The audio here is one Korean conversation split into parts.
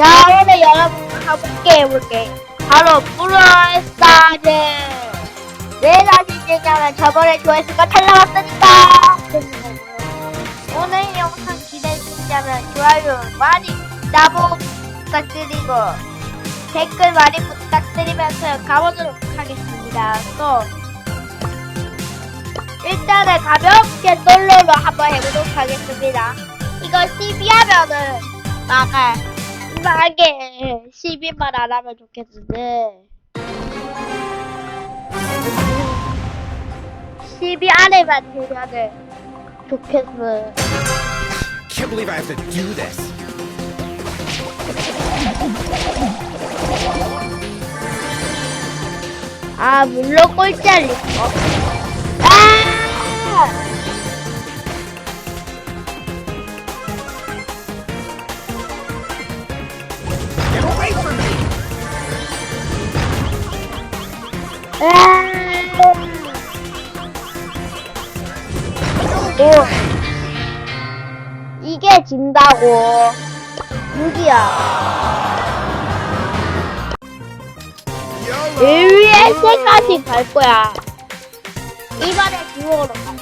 자 오늘 여러분 함께 해볼게. 바로 브롤스타즈 왜 다시 찍냐면 저번에 조회수가 탈락했으니까 오늘 영상 기대해주시면 좋아요 많이 부탁드리고 댓글 많이 부탁드리면서 가보도록 하겠습니다. 또 일단은 가볍게 솔로로 한번 해보도록 하겠습니다. 이거 CB하면은 막아 짜게 12만 안 하면 좋겠는데 12 안에만 되면 좋겠어 Can't believe I have to do this. 아 물론 꼴찌 할리고 아! 오. 이게 진다고. 무기야 1위에 세까지 갈 거야. 이번에 주먹으로 가.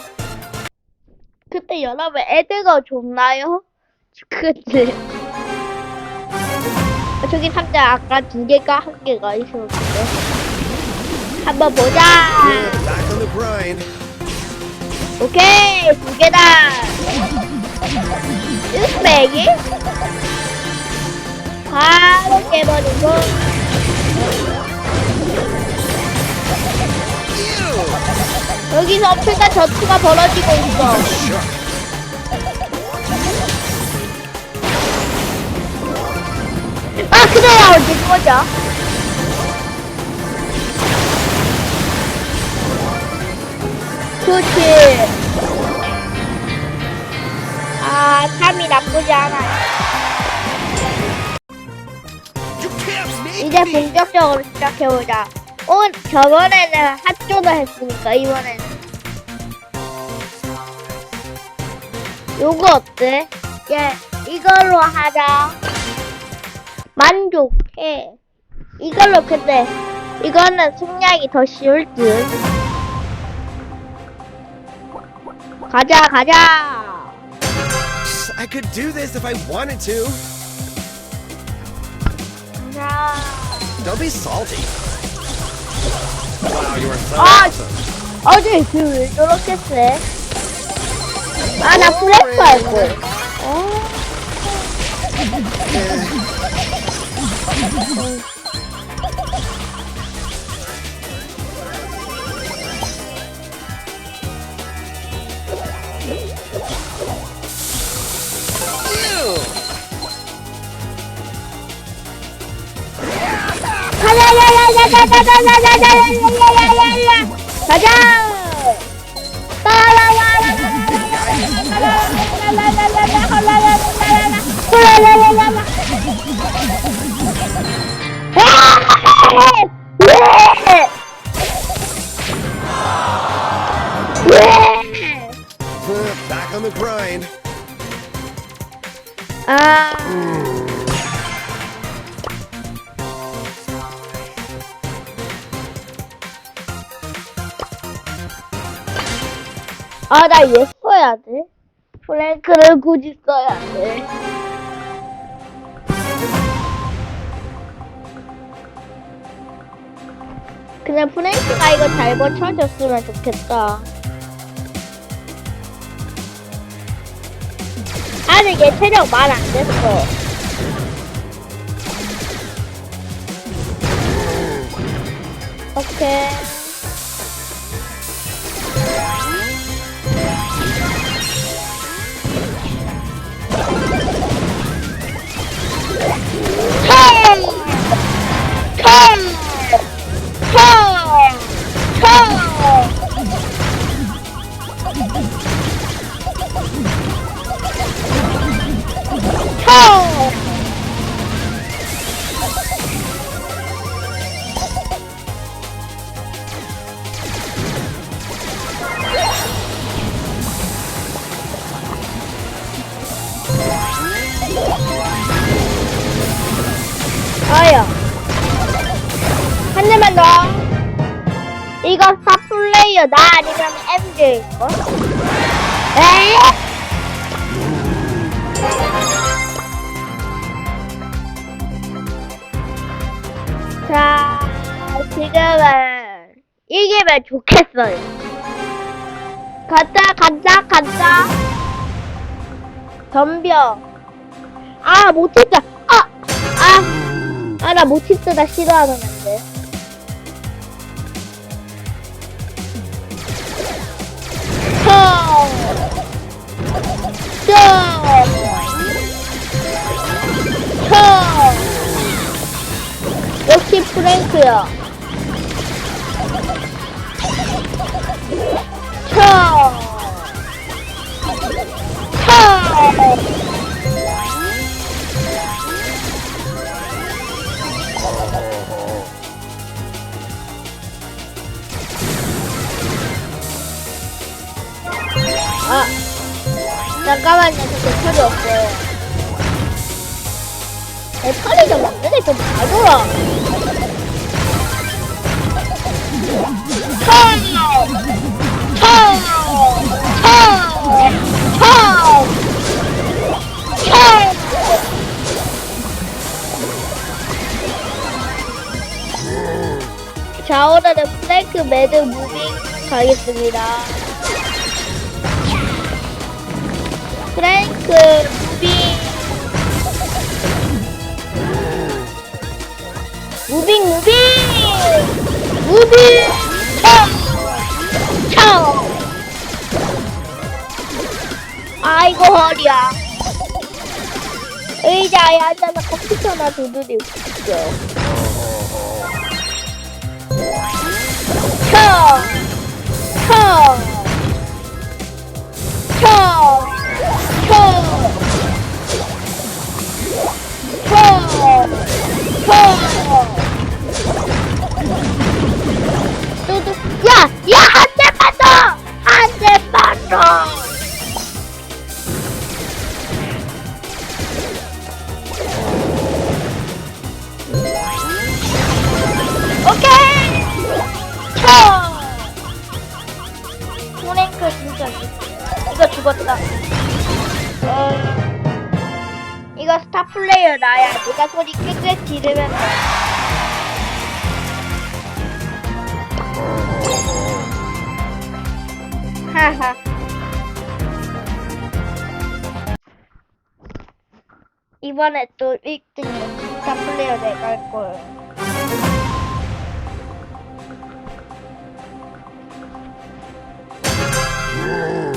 그때 여러분 애들가 좋나요? 그치. 저기 상자 아까 두 개가 한 개가 있었는데. 한번 보자. 오케이 두 개다. 뚝배기 바로 깨버리고. 여기서 엄청난 전투가 벌어지고 있어. 아, 그래야 어디 거죠? 그렇지. 아, 3이 나쁘지 않아. 이제 본격적으로 시작해보자. 어, 저번에는 합조도 했으니까, 이번에는. 요거 어때? 예, 이걸로 하자. 만족해. 이걸로 근데, 이거는 숙량이 더 쉬울 듯. 가자 가자 I could do this if I wanted to. 가자 Don't be salty. Wow, you are so 아, awesome. 어제 그왜 저렇게 쎄? 아나 플래프 할거 어? 呀呀呀呀呀呀呀呀呀呀呀 아, 나 얘 써야 돼. 프랭크를 굳이 써야 돼. 그냥 프랭크가 이거 잘 버텨줬으면 좋겠다. 아직 얘 체력 말 안 됐어. 오케이. 이거 4플레이어다 아니면 MJ 거? 에? 자, 지금은 이기면 좋겠어요. 가자, 가자, 가자. 덤벼. 아, 모티스. 아! 아! 아, 나나앤 쳐! 쳐! 역시 프랭크야. 쳐! 쳐! 아, 잠깐만요. 저 배터리 없어요. 배터리 좀 없는데 좀 가져라. 청! 청! 청! 청! 청! 자, 오늘은 플랭크 매드 무빙 가겠습니다. 프랭크 무빙 무빙 무빙! 무빙! 청! 아이고 허리야. 의자에 앉아서 컴퓨터나 두드리고 있어! 청! 플레이어 나야. 내가 소리 꽥꽥 지르면 돼. 하하. 이번에 또 1등 스타 플레이어 내가 할 거예요. 어,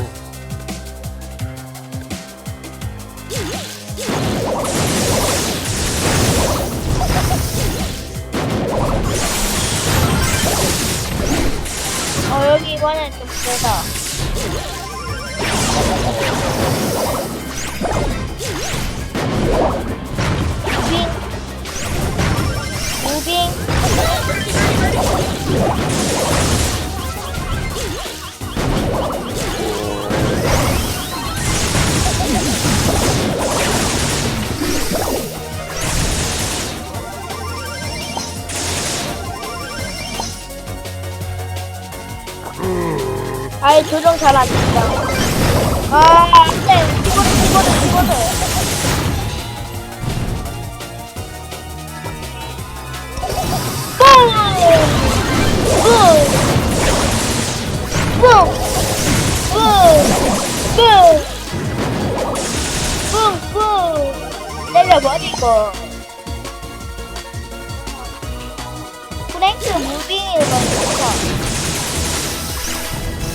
아이, 조정 잘 안 된다. 아, 안 돼. 이거를, 이거를, 이거를. 뿡! 뿡! 뿡! 뿡! 뿡! 내려버리고. 프랭크 무빙을 넣어서.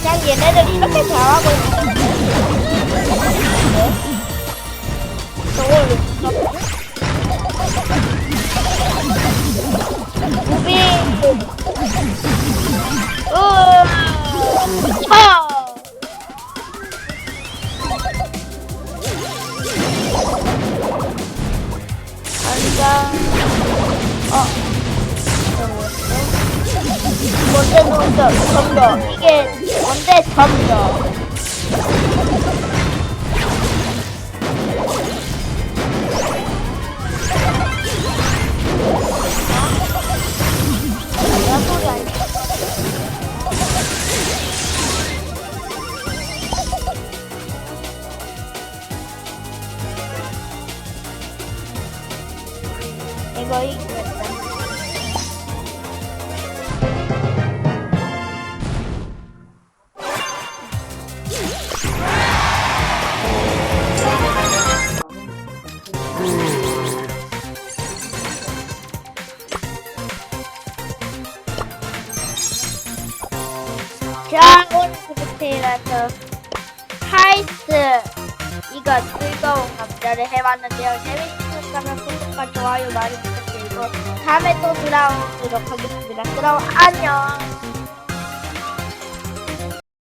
그냥 얘네들 이렇게 잘하고 있는데. 저걸 무 뭔데 뭔데 덤벼 이거 이거 자, 오늘 그렇게라서 하이스 이거 즐거운 감자를 해봤는데요. 재밌으셨다면 구독과 좋아요 많이 부탁드리고 다음에 또 돌아오도록 하겠습니다. 그럼 안녕.